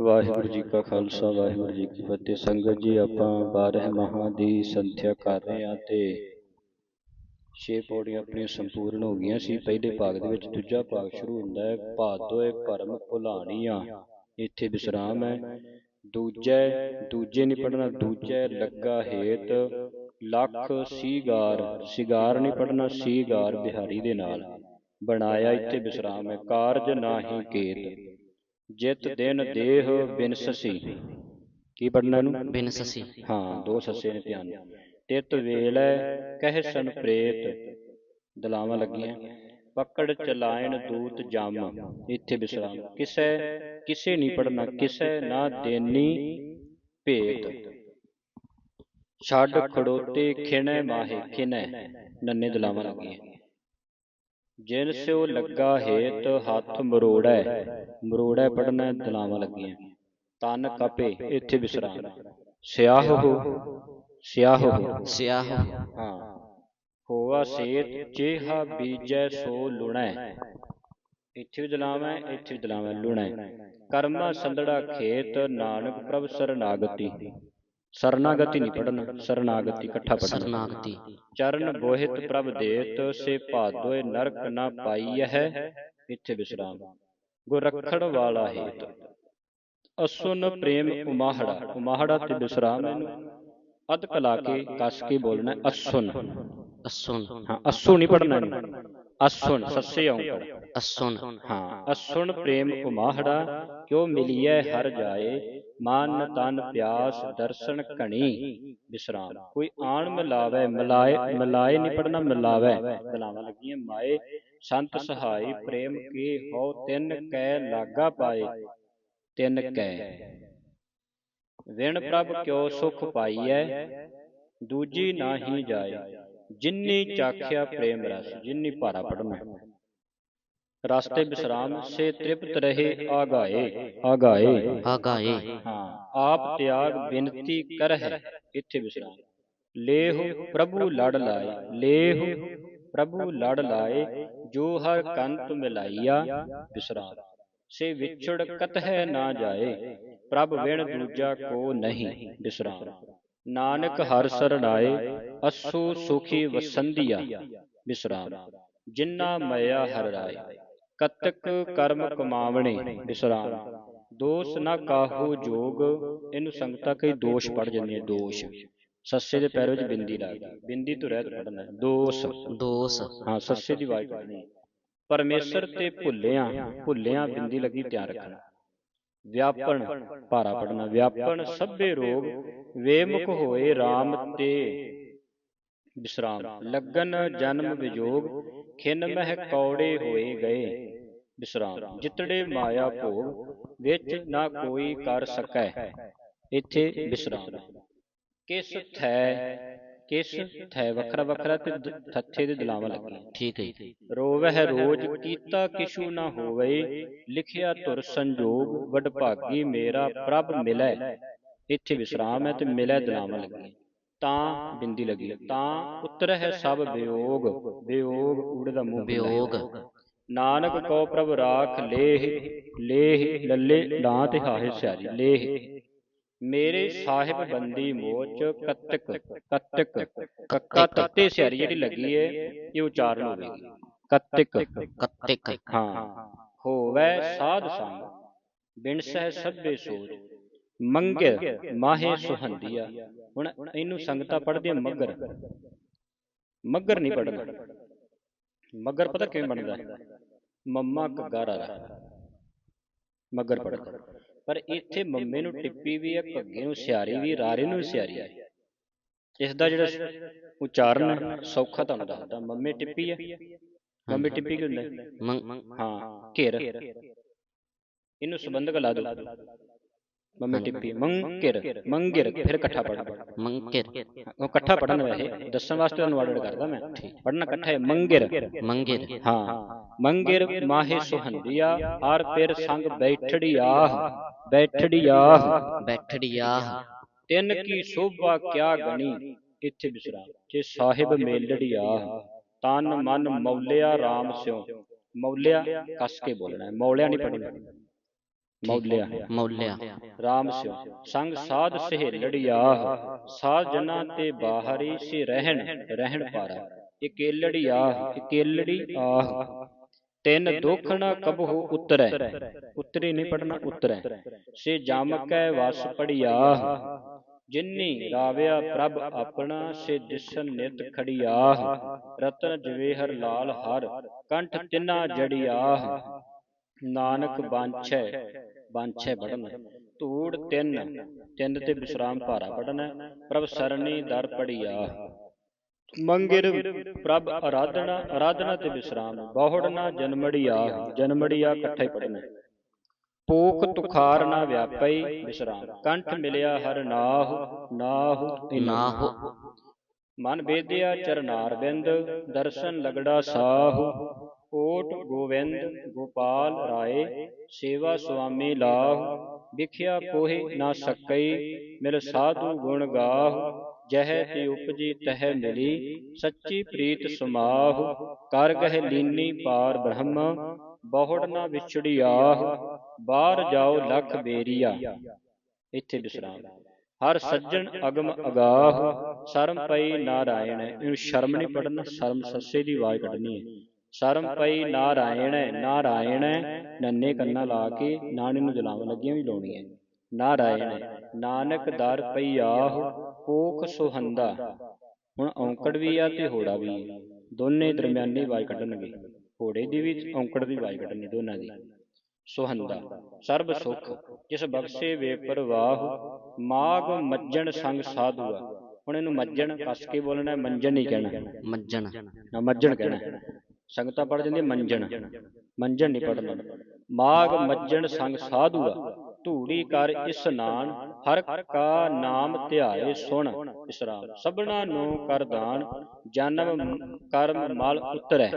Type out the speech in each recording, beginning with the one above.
ਵਾਹਿਗੁਰੂ ਜੀ ਕਾ ਖਾਲਸਾ, ਵਾਹਿਗੁਰੂ ਜੀ ਕੀ ਫਤਿਹ। ਸੰਗਤ ਜੀ, ਆਪਾਂ 12 ਮਹਾ ਦੀ ਸੰਥਿਆ ਕਰ ਰਹੇ ਹਾਂ ਤੇ ਛੇ ਪੌੜੀਆਂ ਆਪਣੀਆਂ ਸੰਪੂਰਨ ਹੋ ਗਈਆਂ ਸੀ। ਪਹਿਲੇ ਭਾਗ ਦੇ ਵਿੱਚ ਦੂਜਾ ਭਾਗ ਸ਼ੁਰੂ ਹੁੰਦਾ ਹੈ। ਭਾਦੋਏ ਭਰਮ ਭੁਲਾਣੀਆਂ। ਇੱਥੇ ਵਿਸਰਾਮ ਹੈ। ਦੂਜੇ ਦੂਜੇ ਨਹੀਂ ਪੜਨਾ ਦੂਜੇ ਲੱਗਾ ਹੇਤ। ਲੱਖ ਸੀਗਾਰ। ਸਿਗਾਰ ਨਹੀਂ ਪੜਨਾ ਸੀਗਾਰ ਬਿਹਾਰੀ ਦੇ ਨਾਲ। ਬਣਾਇਆ ਇੱਥੇ ਵਿਸਰਾਮ ਹੈ। ਕਾਰਜ ਨਾਹੀ ਕੇਤ। ਜਿਤ ਦਿਨ ਦੇਹ ਬਿਨਸਸੀ ਕੀ ਪੜਨਾ ਇਹਨੂੰ? ਬਿਨ ਸਸੀ। ਹਾਂ ਦੋ ਸੱਸੇ ਨੇ ਧਿਆਨ ਤਿਤ ਵੇਲੇ ਕਹਿ ਸਨ ਪ੍ਰੇਤ। ਦਲਾਵਾਂ ਲੱਗੀਆਂ। ਪਕੜ ਚਲਾਇਣ ਦੂਤ ਜਮ ਇੱਥੇ ਵਿਸਰਾਮ। ਕਿਸੈ ਕਿਸੇ ਨਹੀਂ ਪੜਨਾ ਕਿਸੈ ਨਾ ਦੇਨੀ ਭੇਤ। ਛੱਡ ਖੜੋਤੇ ਖਿਣੈ ਮਾਹੇ ਖਿਨੈ ਨੰਨੇ ਦਲਾਵਾਂ ਲੱਗੀਆਂ। ਜਿਨ ਸਿਓ ਲੱਗਾ ਹੇਤ ਹੱਥ ਮਰੋੜੈ। ਮਰੋੜੈ। ਪੜਨਾ ਦਲਾਵਾਂ ਲੱਗੀਆਂ। ਤਨ ਕਪੇ ਇੱਥੇ ਵਿਸਰਾਮ। ਸਿਆਹ ਹੋ ਸਿਆਹ। ਹੋ ਸਿਆਹ। ਹਾਂ। ਹੋਆ ਸੇਤ ਚੇਹਾ ਬੀਜੈ ਸੋ ਲੁਣੈ। ਇੱਥੇ ਵੀ ਦਲਾਮ ਹੈ ਇੱਥੇ ਵੀ ਦਲਾਮ ਹੈ ਲੁਣੈ। ਕਰਮਾ ਸੰਦੜਾ ਖੇਤ ਨਾਨਕ ਪ੍ਰਭ ਸਰਨਾਗਤੀ। ਸਰਨਾਗਤੀ ਨਹੀਂ ਪੜਨਾ ਸਰਨਾਗਤੀ ਇਕੱਠਾ ਪੜਨਾ ਸਰਨਾਗਤੀ। ਚਰਨ ਬੋਹਿਤ ਪ੍ਰਭ ਦੇਤ ਸੇ ਭਾਦੋਏ ਨਰਕ ਨਾ ਪਾਈ ਹੈ ਇੱਥੇ ਵਿਸਰਾਮ। ਗੁਰ ਰੱਖਣ ਵਾਲਾ ਹੇਤ। ਅਸੁਨ ਪ੍ਰੇਮ ਉਮਾਹੜਾ। ਉਮਾਹੜਾ। ਤੇ ਵਿਸਰਾਮ ਇਹਨੂੰ। ਅਧ ਕਲਾ ਕੇ ਕਸ ਕੇ ਬੋਲਣਾ ਅਸੁਨ। ਅਸੁਨ। ਹਾਂ ਅਸੂ ਨਹੀਂ ਪੜਨਾ ਅਸੁਨ ਸੱਸੇ ਔਂਕੜ ਅਸੁਨ ਹਾਂ ਅਸੁਣ ਪ੍ਰੇਮ ਉਮਾਹੜਾ। ਕਿਉ ਮਿਲੀਐ ਹਰ ਜਾਏ ਮਨ ਤਨ ਪਿਆਸ ਦਰਸ਼ਨ ਘਣੀ। ਵਿਸਰਾਮ ਕੋਈ ਆਣ ਮਿਲਾਵੇ ਮਿਲਾਏ ਮਿਲਾਏ ਨਹੀਂ ਪੜਨਾ ਮਿਲਾਵੇ। ਦਲਾਵਾਂ ਲੱਗੀਆਂ ਮਾਏ। ਸੰਤ ਸਹਾਈ ਪ੍ਰੇਮ ਕੀ ਹੋ ਤਿੰਨ ਕੈ ਲਾਗਾ ਪਾਏ। ਤਿੰਨ ਕੈ। ਵਿਣ ਪ੍ਰਭ ਕਿਉ ਸੁਖ ਪਾਈਐ? ਦੂਜੀ ਨਾਹੀ ਜਾਏ। ਜਿਨਨੀ ਚਾਖਿਆ ਪ੍ਰੇਮ ਰਸ ਜਿਨਨੀ ਭਾਰਾ ਪੜਨਾ ਰਸਤੇ ਵਿਸਰਾਮ ਸੇ ਤ੍ਰਿਪਤ ਰਹੇ ਆਗਾਏ ਆਗਾਏ ਆਗਾਏ। ਹਾਂ। ਆਪ ਤਿਆਗ ਬਿਨਤੀ ਕਰਹਿ ਇੱਥੇ ਵਿਸਰਾਮ ਲੇਹੁ ਪ੍ਰਭੂ ਲੜ ਲਾਏ ਲੇਹੁ ਪ੍ਰਭੂ ਲੜ ਲਾਏ ਜੋ ਹਰ ਕੰਤ ਮਿਲਾਈਆ ਵਿਸਰਾਮ ਸੇ ਵਿਛੜ ਕਤਹਿ ਨਾ ਜਾਏ ਪ੍ਰਭ ਵਿਣ ਦੂਜਾ ਕੋ ਨਹੀਂ ਵਿਸਰਾਮ ਨਾਨਕ ਹਰ ਸਰਣਾਏ ਅਸੂ ਸੁਖੀ ਵਸੰਦੀਆ ਵਿਸਰਾਮ ਜਿਨ੍ਹਾਂ ਮਇਆ ਹਰ ਰਾਏ। ਕਤਕ ਕਰਮ ਕਮਾਵਣੇ ਵਿਸਰਾਮ ਦੋਸ ਨਾ ਕਾਹੂ ਜੋਗ ਇਹਨੂੰ ਸੰਗਤਾਂ ਕਈ ਦੋਸ਼ ਪੜ ਜਾਂਦੀਆਂ ਦੋਸ਼। ਸੱਸੇ ਦੇ ਪੈਰ ਵਿੱਚ ਬਿੰਦੀ ਲੱਗਦੀ ਬਿੰਦੀ ਤੋਂ ਰਹਿਤ ਪੜਨਾ ਦੋਸ। ਦੋਸ ਹਾਂ ਸੱਸੇ ਦੀ ਆਵਾਜ਼ ਪੜਨੀ ਪਰਮੇਸ਼ਰ ਤੇ ਭੁੱਲਿਆ ਭੁੱਲਿਆ ਬਿੰਦੀ ਲੱਗੀ ਧਿਆਨ ਰੱਖਣਾ। ਵਿਆਪਣ ਭਾਰਾ ਪੜਨਾ ਵਿਆਪਣ ਸਭੇ ਰੋਗ ਵੇਮੁਖ ਹੋਏ RAM ਤੇ ਵਿਸਰਾਮ ਲੱਗਨ ਜਨਮ ਵਿਜੋਗ ਖਿਨ ਮਹਿ ਕੌੜੇ ਹੋਏ ਗਏ। ਵਿਸਰਾਮ। ਜਿਤੜੇ ਮਾਇਆ ਭੋਗ ਵਿੱਚ ਨਾ ਕੋਈ ਕਰ ਸਕੈ। ਇੱਥੇ ਵਿਸਰਾਮ। ਕਿਸ ਥੈ ਕਿਸ ਥੈ ਵੱਖਰਾ ਵੱਖਰਾ ਤੇ ਥੱਥੇ ਦੇ ਦਲਾਵਾਂ ਲੱਗੀਆਂ। ਠੀਕ ਹੈ ਜੀ। ਰੋਵਹਿ ਰੋਜ ਕੀਤਾ ਕਿਛੂ ਨਾ ਹੋਵੇ। ਲਿਖਿਆ ਧੁਰ ਸੰਜੋਗ ਵਡਭਾਗੀ ਮੇਰਾ ਪ੍ਰਭ ਮਿਲੈ। ਇੱਥੇ ਵਿਸਰਾਮ ਹੈ ਤੇ ਮਿਲੈ ਦਲਾਵਾਂ ਲੱਗੀਆਂ। ਤਾਂ ਬਿੰਦੀ ਲੱਗੀ। ਤਾਂ ਉਤਰ ਹੈ ਸਭ ਵਿਯੋਗ ਵਿਯੋਗ ਊੜੇ ਦਾ ਮੂੰਹ। ਵਿਯੋਗ ਨਾਨਕ ਕੋ ਪ੍ਰਭ ਰਾਖ ਲੇਹ ਲੇਹ ਲੱਲੇ ਲਾਂ ਤੇ ਹਾਹੇ ਸਿਆਰੀ, ਲੇਹ। ਮੇਰੇ ਸਾਹਿਬ ਬੰਦੀ ਮੋਚ ਕਤਕ ਕਤਕ, ਕੱਕਾ ਤੱਤੇ ਸਿਆਰੀ ਜਿਹੜੀ ਲੱਗੀ ਹੈ ਇਹ ਉਚਾਰਨ ਹੋਵੇਗੀ ਕਤਕ, ਕਤਿਕ ਹਾਂ ਹੋਵੇ ਸਾਧ ਸੰਗ, ਬਿਨ ਸਹਿ ਸਭੇ ਸੋਚ ਮੰਗਿ ਮਾਹੇ ਸੁਹੰਦੀਆ। ਹੁਣ ਇਹਨੂੰ ਸੰਗਤਾਂ ਪੜ੍ਹਦੀਆਂ ਮਗਰ। ਮਗਰ ਨਹੀਂ ਪੜਨਾ ਮਗਰ ਪਤਾ ਕਿਵੇਂ ਬਣਦਾ? ਹੈ? ਮੰਮਾ ਘੱਗਾ ਰਾਰਾ ਮੱਗਰ ਪੜਦਾ ਪਰ ਇੱਥੇ ਮੰਮੇ ਨੂੰ ਟਿੱਪੀ ਵੀ ਹੈ ਘੱਗੇ ਨੂੰ ਸਿਆਰੀ ਵੀ ਰਾਰੇ ਨੂੰ ਸਿਆਰੀ ਹੈ। ਇਸ ਦਾ ਜਿਹੜਾ ਉਚਾਰਨ ਸੌਖਾ ਤੁਹਾਨੂੰ ਦੱਸਦਾ ਮੰਮੇ ਟਿੱਪੀ ਹੈ। ਮੰਮੇ ਟਿੱਪੀ ਕੀ ਹੁੰਦਾ ਹਾਂ ਘਿਰ। ਇਹਨੂੰ ਸੰਬੰਧਕ ਲਾ ਦੋ ਮੰਮੀ ਟਿੱਪੀ ਮੰਗਿਰ ਮੰਗਿਰ ਫਿਰ ਇਕੱਠਾ ਪੜਨਾ ਮੰਕਿਰ ਉਹ ਇਕੱਠਾ ਪੜਨ ਵੈਸੇ ਦੱਸਣ ਵਾਸਤੇ ਤੁਹਾਨੂੰ ਆਰਡਰ ਕਰਦਾ ਮੈਂ। ਪੜਨਾ ਇਕੱਠਾ ਹੈ ਮੰਗਿਰ। ਮੰਗਿਰ। ਹਾਂ। ਮੰਗਿਰ ਮਾਹੇ ਸੁਹੰਦੀਆ ਹਰ ਪਿਰ ਸੰਗ ਬੈਠੜੀ ਆਹ ਬੈਠੜੀ ਆਹ ਬੈਠੜੀਆ। ਤਿੰਨ ਕੀ ਸੋਭਾ ਕਿਆ ਗਣੀ ਇੱਥੇ ਵਿਸਰਾਮ। ਜੇ ਸਾਹਿਬ ਮੇਲੜੀ ਆਹ ਤਨ ਮਨ ਮੌਲਿਆ RAM ਸਿਉ। ਮੌਲਿਆ ਕਸ ਕੇ ਬੋਲਣਾ ਮੌਲਿਆ ਨਹੀਂ ਪੜਨਾ ਮੌਲਿਆ। ਮੌਲਿਆ। ਰਾਮ ਸਿਉ ਸੰਗ ਸਾਧ ਸਹੇਲੜਿਆਹ ਸਾਧ ਜਨਾਂ ਤੇ ਬਾਹਰੀ ਸੇ ਰਹਿਣ ਰਹਿਣ ਪਾਰਾ ਇਕੇਲੜਿਆਹ ਇਕੇਲੜੀ ਆਹ। ਤਿੰਨ ਦੁਖ ਨ ਕਬਹੁ ਉਤਰੈ। ਉਤਰੀ ਨਹੀਂ ਪੜਨਾ ਉਤਰੈ। ਸੇ ਜਮ ਕੈ ਵਸ ਪੜਿਆਹ ਜਿਨਨੀ ਰਾਵਿਆ ਪ੍ਰਭ ਆਪਣਾ ਸੇ ਦਿਸਨ ਨਿਤ ਖੜਿਆਹ ਰਤਨ ਜਵੇਹਰ ਲਾਲ ਹਰ ਕੰਠ ਤਿਨਾ ਜੜਿਆਹ ਨਾਨਕ ਬਾਂਛੈ ਬਾਂਛੈ ਪੜਨ ਧੂੜ ਤਿੰਨ ਤਿੰਨ ਤੇ ਵਿਸਰਾਮ ਭਾਰਾ ਪੜਨਾ ਪ੍ਰਭ ਸਰਣੀ ਦਰ ਪੜਿਆ ਮੰਗਿਰ ਪ੍ਰਭ ਆਰਾਧਨਾ ਆਰਾਧਨਾ ਤੇ ਵਿਸਰਾਮ। ਬਹੁੜਨਾ ਜਨਮੜਿਆ ਜਨਮੜਿਆ ਇਕੱਠੇ ਪੜਨਾ ਪੋਖ ਤੁਖਾਰ ਨਾ ਵਿਆਪਈ ਵਿਸਰਾਮ। ਕੰਠ ਮਿਲਿਆ ਹਰ ਨਾਹੁ ਨਾਹੁ ਨਾਹੁ ਮਨ ਬੇਦਿਆ ਚਰਨਾਰ ਬਿੰਦ ਦਰਸ਼ਨ ਲਗੜਾ ਸਾਹੂ। ਓਟ ਗੋਵਿੰਦ ਗੋਪਾਲ ਰਾਏ ਸੇਵਾ ਸੁਆਮੀ ਲਾਹੁ ਵਿਖਿਆ ਕੋਹਿ ਨਾ ਸਕਈ ਮਿਲ ਸਾਧੂ ਗੁਣ ਗਾਹੁ ਜਹ ਤੇ ਉਪਜੀ ਤਹ ਮਿਲੀ ਸੱਚੀ ਪ੍ਰੀਤ ਸਮਾਹੁ ਕਰ ਗਹਿ ਲੀਨੀ ਪਾਰ ਬ੍ਰਹਮ ਬਹੁੜ ਨਾ ਵਿਛੜਿਆਹ ਬਾਹਰ ਜਾਓ ਲਖ ਬੇਰੀਆ। ਇੱਥੇ ਵਿਸਰਾਮ। ਹਰ ਸੱਜਣ ਅਗਮ ਅਗਾਹ ਸ਼ਰਮ ਪਈ ਨਾਰਾਇਣ ਇਹਨੂੰ ਸ਼ਰਮ ਨਹੀਂ ਪੜਨਾ ਸ਼ਰਮ ਸੱਸੇ ਦੀ ਆਵਾਜ਼ ਕੱਢਣੀ ਹੈ। ਸ਼ਰਮ ਪਈ ਨਾਰਾਇਣ ਨਾਰਾਇਣ ਨੰਨੇ ਕੰਨਾਂ ਲਾ ਕੇ ਨਾਣੇ ਨੂੰ ਜਲਾਉਣ ਲੱਗੀਆਂ ਵੀ ਲਾਉਣੀਆਂ। ਨਾਰਾਇਣ ਨਾਨਕ ਦਰ ਪਈ ਆਹ ਕੋਖ ਸੁਹੰਦਾ। ਹੁਣ ਔਂਕੜ ਵੀ ਆ ਤੇ ਹੋੜਾ ਵੀ। ਹੈ ਦੋਨੇ ਦਰਮਿਆਨੀ ਆਵਾਜ਼ ਕੱਢਣਗੇ। ਹੋੜੇ ਦੀ ਵੀ ਔਂਕੜ ਦੀ ਆਵਾਜ਼ ਕੱਢਣੀ ਦੋਨਾਂ ਦੀ। ਸੁਹੰਦਾ। ਸਰਬ ਸੁਖ ਜਿਸ ਬਖਸ਼ੇ ਵੇ ਪਰਵਾਹ ਮਾਗ ਮੱਜਣ ਸੰਗ ਸਾਧੂਆ। ਹੁਣ ਇਹਨੂੰ ਮੱਜਣ ਕੱਸ ਕੇ ਬੋਲਣਾ ਹੈ, ਮੰਜਣ ਨਹੀਂ ਕਹਿਣਾ। ਮੱਜਣ ਨਾ ਮੱਜਣ ਕਹਿਣਾ। ਹੈ। ਸੰਗਤਾਂ ਪੜ ਜਾਂਦੀ ਮੰਜਣ। ਮੰਜਣ। ਨਹੀਂ ਪੜਨਾ ਮਾਗ ਮੱਜਣ ਸੰਗ ਸਾਧੂਆ। ਧੂੜੀ ਕਰ ਇਸਨਾਨ ਹਰ ਕਾ ਨਾਮ ਧਿਆਏ ਸੁਣ। ਇਸਰਾਮ। ਸਭਨਾ ਨੂੰ ਕਰ ਦਾਨ ਜਨਮ ਕਰਮ ਮਲ ਉਤਰੈ।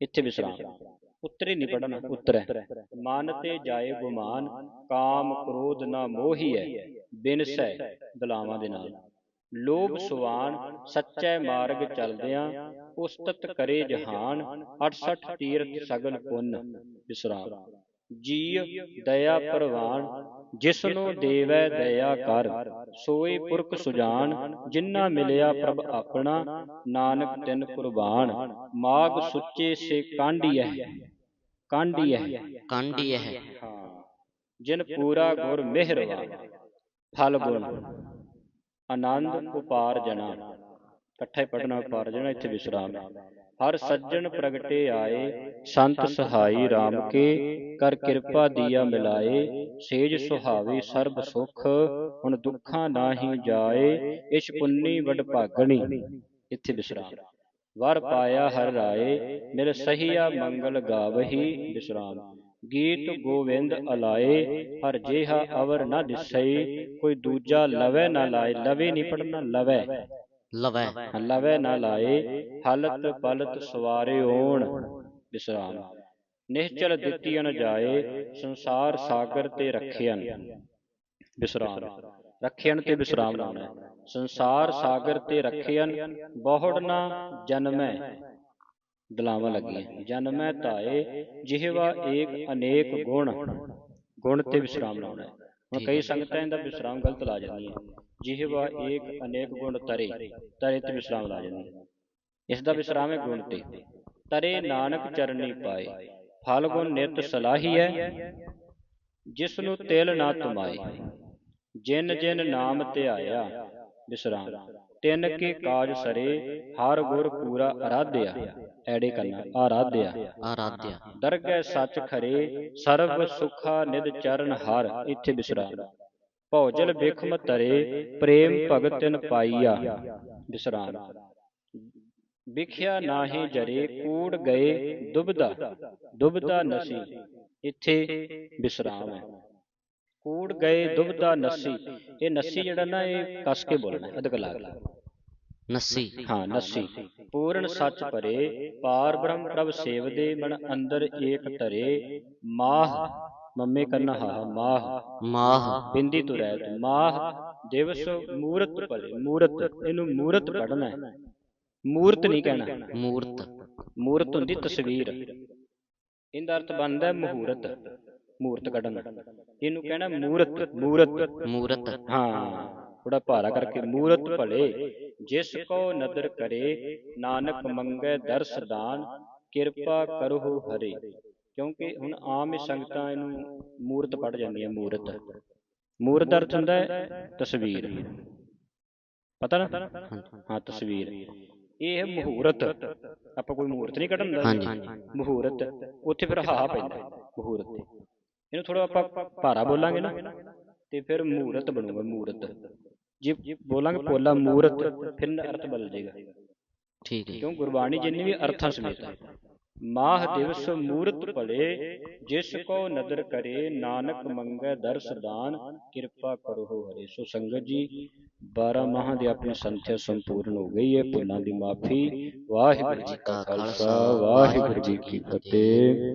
ਇੱਥੇ ਵਿਸਰਾਮ ਉਤਰੇ ਨਹੀਂ ਪੜਨਾ ਉਤਰੈ। ਮਨ ਤੇ ਜਾਏ ਗੁਮਾਨ ਕਾਮ ਕ੍ਰੋਧ ਨਾ ਮੋਹੀਐ। ਬਿਨਸੈ ਦਲਾਵਾਂ ਦੇ ਨਾਲ। ਲੋਭ ਸੁਵਾਨ ਸੱਚੇ ਮਾਰਗ ਚਲਦਿਆਂ ਉਸਤਤ ਕਰੇ ਜਹਾਨ 68 ਤੀਰਥ ਸਗਲ ਪੁੰਨ ਵਿਸਰਾਮ ਜੀ ਦਇਆ ਪ੍ਰਵਾਨ ਜਿਸਨੂੰ ਦੇਵੈ ਦਇਆ ਕਰ ਸੋਈ ਪੁਰਖ ਸੁਜਾਨ ਜਿਨ੍ਹਾਂ ਮਿਲਿਆ ਪ੍ਰਭ ਆਪਣਾ ਨਾਨਕ ਤਿਨ ਕੁਰਬਾਨ। ਮਾਗ ਸੁੱਚੇ ਸੇ ਕਾਂਢੀਐ ਕਾਂਢੀਐ ਕਾਂਢੀ ਹੈ ਹਾਂ। ਜਿਨ ਪੂਰਾ ਗੁਰ ਮਿਹਰਵਾ ਫਲ ਗੁਣ। ਆਨੰਦ ਉਪਾਰ ਜਨਾ। ਇਕੱਠੇ ਪੜਨਾ ਉਪਾਰ ਜਨਾ ਇੱਥੇ ਵਿਸਰਾਮ ਹੈ। ਹਰ ਸੱਜਣ ਪ੍ਰਗਟੇ ਆਏ ਸੰਤ ਸਹਾਈ RAM ਕੇ ਕਰ ਕਿਰਪਾ ਦੀਆ ਮਿਲਾਏ ਸੇਜ ਸੁਹਾਵੇ ਸਰਬ ਸੁਖ ਹੁਣ ਦੁੱਖਾਂ ਨਾਹੀ ਜਾਏ ਇਛ ਪੁੰਨੀ ਵਡ ਭਾਗਣੀ ਇੱਥੇ ਵਿਸਰਾਮ। ਵਰ ਪਾਇਆ ਹਰ ਰਾਏ ਮਿਲ ਸਹੀਆ ਮੰਗਲ ਗਾਵਹੀ ਵਿਸਰਾਮ। ਗੀਤ ਗੋਵਿੰਦ ਅਲਾਏ ਹਰ ਜੇਹਾ ਅਵਰ ਨ ਦਿਸਈ ਕੋਈ ਦੂਜਾ ਲਵੇ ਨਾ ਲਾਏ ਲਵੇ ਨਹੀਂ ਪੜਨਾ ਲਵੇ। ਲਵੈ। ਲਵੇ ਨਾ ਲਾਏ, ਹਲਤ ਪਲਤ ਸਵਾਰੇ ਓਣ ਵਿਸਰਾਮ ਨਿਹਚਲ ਦਿੱਤੀ ਨ ਜਾਏ, ਸੰਸਾਰ ਸਾਗਰ ਤੇ ਰੱਖਿਆਨ ਵਿਸਰਾਮ ਰੱਖਿਆਨ ਤੇ ਵਿਸਰਾਮ ਲਾਉਣਾ ਸੰਸਾਰ ਸਾਗਰ ਤੇ ਰੱਖਿਆਨ ਬਹੁੜ ਨਾ ਜਨਮੈ। ਦਲਾਵਾਂ ਲੱਗੀਆਂ। ਜਨਮੈ ਧਾਏ, ਜਿਹਵਾ ਏਕ ਅਨੇਕ ਗੁਣ ਗੁਣ ਤੇ ਵਿਸਰਾਮ ਲਾਉਣਾ ਹੁਣ ਕਈ ਸੰਗਤਾਂ ਇਹਦਾ ਵਿਸਰਾਮ ਗਲਤ ਲਾ ਜਾਂਦੀਆਂ ਜਿਹਵਾ ਏਕ ਅਨੇਕ ਗੁਣ ਤਰੇ ਤਰੇ ਤੇ ਵਿਸਰਾਮ ਲਾ ਜਾਂਦੀਆਂ ਇਸ ਦਾ ਵਿਸਰਾਮ ਹੈ ਗੁਣ ਤੇ। ਤਰੇ ਨਾਨਕ ਚਰਨੀ ਪਾਏ ਫਲ ਗੁਣ ਨਿਤ ਸਲਾਹੀ ਹੈ ਜਿਸ ਨੂੰ ਤਿਲ ਨਾ ਤੁਮਾਏ। ਜਿਨ ਜਿਨ ਨਾਮ ਧਿਆਇਆ ਵਿਸਰਾਮ। ਤਿੰਨ ਕੇ ਕਾਜ ਸਰੇ ਹਰ ਗੁਰ ਪੂਰਾ ਅਰਾਧਿਆ। ਐੜੇ ਕਰਨਾ ਆਰਾਧਿਆ। ਆਰਾਧਿਆ। ਦਰਗਹਿ ਸੱਚ ਖਰੇ ਸਰਬ ਸੁਖਾ ਨਿਦ ਚਰਨ ਹਰ ਇੱਥੇ ਵਿਸਰਾਮ ਭੌਜਲ ਬਿਖਮ ਤਰੇ ਪ੍ਰੇਮ ਭਗਤਿਨ ਪਾਈਆ। ਵਿਸਰਾਮ ਵਿਖਿਆ ਨਾਹੀ ਜਰੇ ਕੂੜ ਗਏ ਦੁਬਦਾ ਦੁਬਦਾ ਨਸੀ ਇੱਥੇ ਵਿਸਰਾਮ ਹੈ ਕੂੜ ਗਏ ਦੁਬਦਾ ਨਸੀ। ਇਹ ਨਸੀ ਜਿਹੜਾ ਨਾ ਇਹ ਕਸ ਕੇ ਬੋਲਣਾ ਹੈ ਅਦਕ ਲਾ ਕੇ ਨਸੀ। ਹਾਂ ਨਸੀ। ਪੂਰਨ ਸੱਚ ਭਰੇ ਪਾਰ ਬ੍ਰਹਮ ਪ੍ਰਭ ਸੇਵਦੇ ਮਨ ਅੰਦਰ ਏਕ ਧਰੇ। ਮਾਹ ਮੰਮੇ ਕਰਨਾ ਹਾ ਮਾਹ ਮਾਹ। ਬਿੰਦੀ ਤੋਂ ਰਹਿਤ ਮਾਹ ਦਿਵਸ ਮੂਰਤ ਭਲੇ। ਮੂਰਤ ਇਹਨੂੰ ਮੂਰਤ ਪੜਨਾ ਹੈ। ਮੂਰਤ ਨਹੀਂ ਕਹਿਣਾ। ਮੂਰਤ। ਮੂਰਤ ਹੁੰਦੀ ਤਸਵੀਰ। ਇਹਦਾ ਅਰਥ ਬਣਦਾ ਹੈ ਮਹੂਰਤ। ਮੂਰਤ ਕੱਢਣ ਇਹਨੂੰ ਕਹਿਣਾ ਮੂਰਤ ਮੂਰਤ। ਮੂਰਤ। ਹਾਂ। ਥੋੜਾ ਭਾਰਾ ਕਰਕੇ ਮੂਰਤ ਭਲੇ। ਜਿਸ ਕੋ ਨਦਰ ਕਰੇ ਨਾਨਕ ਮੰਗੈ ਦਰਸ ਦਾਨ ਕਿਰਪਾ ਕਰੋ ਹਰੇ। ਕਿਉਂਕਿ ਹੁਣ ਆਮ ਹੀ ਸੰਗਤਾਂ ਇਹਨੂੰ ਮੂਰਤ ਪੜ ਜਾਂਦੀਆਂ ਮੂਰਤ। ਮੂਰਤ ਅਰਥ ਹੁੰਦਾ ਹੈ ਤਸਵੀਰ। ਪਤਾ ਨਾ? ਹਾਂ ਤਸਵੀਰ। ਇਹ ਹੈ ਮਹੂਰਤ। ਆਪਾਂ ਕੋਈ ਮਹੂਰਤ ਨਹੀਂ ਕੱਢਣ ਦਾ ਮਹੂਰਤ। ਉੱਥੇ ਫਿਰ ਹਾ ਪੈਂਦਾ। ਮਹੂਰਤ ਤੇ। ਇਹਨੂੰ ਥੋੜਾ ਆਪਾਂ ਭਾਰਾ ਬੋਲਾਂਗੇ ਨਾ ਤੇ ਫਿਰ ਮਹੂਰਤ ਬਣੂਗਾ ਮਹੂਰਤ ਜੇ ਬੋਲਾਂਗੇ ਪੋਲਾ ਮਹੂਰਤ ਫਿਰ ਅਰਥ ਬਦਲ ਜਾਏਗਾ। ਠੀਕ ਹੈ। ਕਿਉਂ? ਗੁਰਬਾਣੀ ਜਿੰਨੀ ਵੀ ਅਰਥਾਂ ਸਮੇਤ ਹੈ। ਮਾਹ ਦਿਵਸ ਮੂਰਤ ਭਲੇ ਜਿਸ ਕੋ ਨਦਰ ਕਰੇ ਨਾਨਕ ਮੰਗੈ ਦਰਸ ਦਾਨ ਕਿਰਪਾ ਕਰੋ ਹਰੇ। ਸੋ ਸੰਗਤ ਜੀ 12 ਮਾਹਾਂ ਦੀ ਆਪਣੀ ਸੰਥਿਆ ਸੰਪੂਰਨ ਹੋ ਗਈ ਹੈ ਭੁੱਲਾਂ ਦੀ ਮਾਫੀ। ਵਾਹਿਗੁਰੂ ਜੀ ਕਾ ਖਾਲਸਾ ਵਾਹਿਗੁਰੂ ਜੀ ਕੀ ਫਤਿਹ।